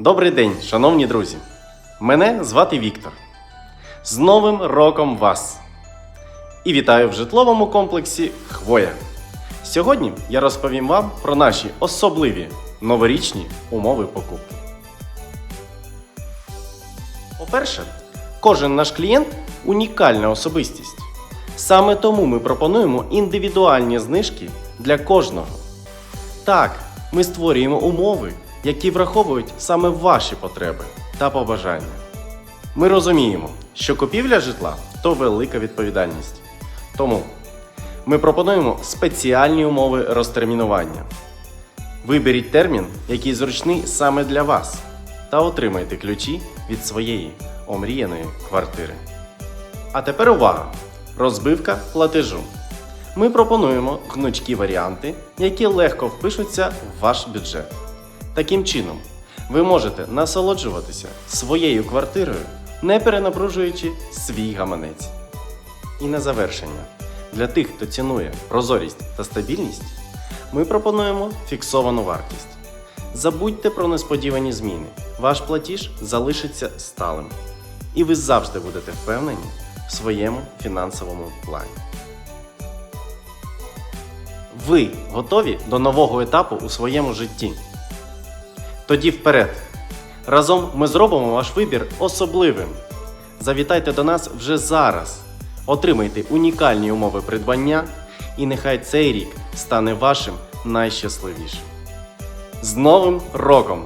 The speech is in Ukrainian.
Добрий день, шановні друзі! Мене звати Віктор. З Новим роком вас! І вітаю в житловому комплексі Хвоя. Сьогодні я розповім вам про наші особливі новорічні умови покупки. По-перше, кожен наш клієнт унікальна особистість. Саме тому ми пропонуємо індивідуальні знижки для кожного. Так, ми створюємо умови, які враховують саме ваші потреби та побажання. Ми розуміємо, що купівля житла то велика відповідальність. Тому ми пропонуємо спеціальні умови розтермінування. Виберіть термін, який зручний саме для вас, та отримайте ключі від своєї омріяної квартири. А тепер увага! Розбивка платежу. Ми пропонуємо гнучкі варіанти, які легко впишуться в ваш бюджет. Таким чином, ви можете насолоджуватися своєю квартирою, не перенапружуючи свій гаманець. І на завершення, для тих, хто цінує прозорість та стабільність, ми пропонуємо фіксовану вартість. Забудьте про несподівані зміни. Ваш платіж залишиться сталим. І ви завжди будете впевнені в своєму фінансовому плані. Ви готові до нового етапу у своєму житті? Тоді вперед! Разом ми зробимо ваш вибір особливим. Завітайте до нас вже зараз. Отримайте унікальні умови придбання, і нехай цей рік стане вашим найщасливішим. З Новим роком!